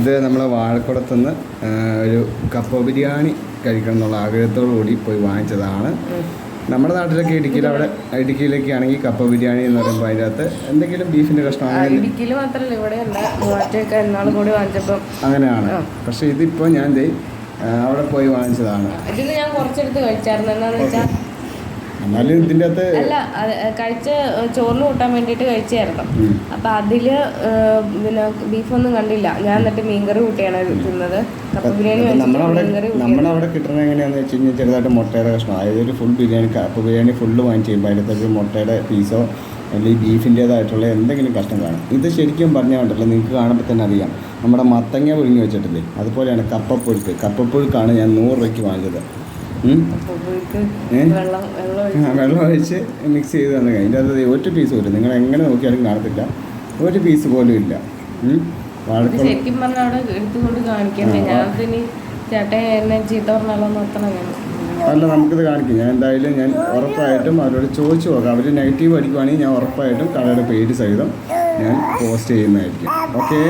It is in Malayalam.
ഇത് നമ്മൾ വാഴക്കുളത്തുനിന്ന് നിന്ന് ഒരു കപ്പ ബിരിയാണി കഴിക്കണം എന്നുള്ള ആഗ്രഹത്തോടു കൂടി പോയി വാങ്ങിച്ചതാണ്. നമ്മുടെ നാട്ടിലൊക്കെ ഇടുക്കിയിൽ അവിടെ ഇടുക്കിയിലൊക്കെ ആണെങ്കിൽ കപ്പ ബിരിയാണി എന്ന് പറയുമ്പോൾ അതിന്റെ അകത്ത് എന്തെങ്കിലും ബീഫിന്റെ കഷ്ണമാണ് ഇടുക്കിയിൽ മാത്രമല്ല ഇവിടെ കൂടി വാങ്ങിച്ചപ്പം അങ്ങനെയാണ്. പക്ഷേ ഇതിപ്പോൾ ഞാൻ അവിടെ പോയി വാങ്ങിച്ചതാണ്. ഇതിന് ഞാൻ കുറച്ചെടുത്ത് കഴിച്ചായിരുന്നു. എന്താണെന്ന് വെച്ചാൽ എന്നാലും ഇതിന്റെ അകത്ത് അല്ല കഴിച്ച് ചോറിന് കൂട്ടാൻ വേണ്ടിയിട്ട് കഴിച്ചായിരുന്നു. അപ്പൊ അതിൽ പിന്നെ ബീഫൊന്നും കണ്ടില്ല. ഞാൻ എന്നിട്ട് മീൻകറി കൂട്ടിയാണ് തിന്നത്. കപ്പ ബിരിയാണി നമ്മളവിടെ കിട്ടണ എങ്ങനെയാന്ന് വെച്ച് കഴിഞ്ഞാൽ ചെറുതായിട്ട് മുട്ടയുടെ കഷ്ണം. അതായത് ഒരു full biryani cup biryani full വാങ്ങിച്ച് കഴിയുമ്പോൾ അതിനകത്തൊരു മുട്ടയുടെ പീസോ അല്ലെങ്കിൽ ബീഫിന്റേതായിട്ടുള്ള എന്തെങ്കിലും കഷ്ണം കാണും. ഇത് ശരിക്കും പറഞ്ഞാൽ ഉണ്ടല്ലോ നിങ്ങൾക്ക് കാണുമ്പോൾ തന്നെ അറിയാം. നമ്മുടെ മത്തങ്ങ പുഴുങ്ങി വെച്ചിട്ടില്ലേ? അതുപോലെയാണ് കപ്പപ്പുഴുക്ക്. കപ്പപ്പുഴുക്കാണ് ഞാൻ നൂറ് രൂപയ്ക്ക് വാങ്ങിച്ചത്. വെള്ളം വെള്ളം ഒഴിച്ച് വെള്ളം ഒഴിച്ച് മിക്സ് ചെയ്ത് തന്നെ അതിന്റെ അത് ഒരു പീസ് പോലും നിങ്ങൾ എങ്ങനെ നോക്കിയാലും കാണത്തില്ല. ഒരു പീസ് പോലും ഇല്ല. ശരിക്കും പറഞ്ഞാൽ അവിടെ എടുത്തുകൊണ്ട് കാണിക്കണ്ടേ ഞാൻ ഇനി ചേട്ടൻ എന്നെ ചീത്ത പറഞ്ഞാലോ നോക്കണം ഞാൻ അല്ല നമുക്കിത് കാണിക്കും. ഞാൻ എന്തായാലും ഞാൻ ഉറപ്പായിട്ടും അവരോട് ചോദിച്ചു നോക്കാം. അവർ നെഗറ്റീവ് അടിക്കുവാണെങ്കിൽ ഞാൻ ഉറപ്പായിട്ടും കടയുടെ പേര് സഹിതം ഞാൻ പോസ്റ്റ് ചെയ്യുന്നതായിരിക്കും. ഓക്കേ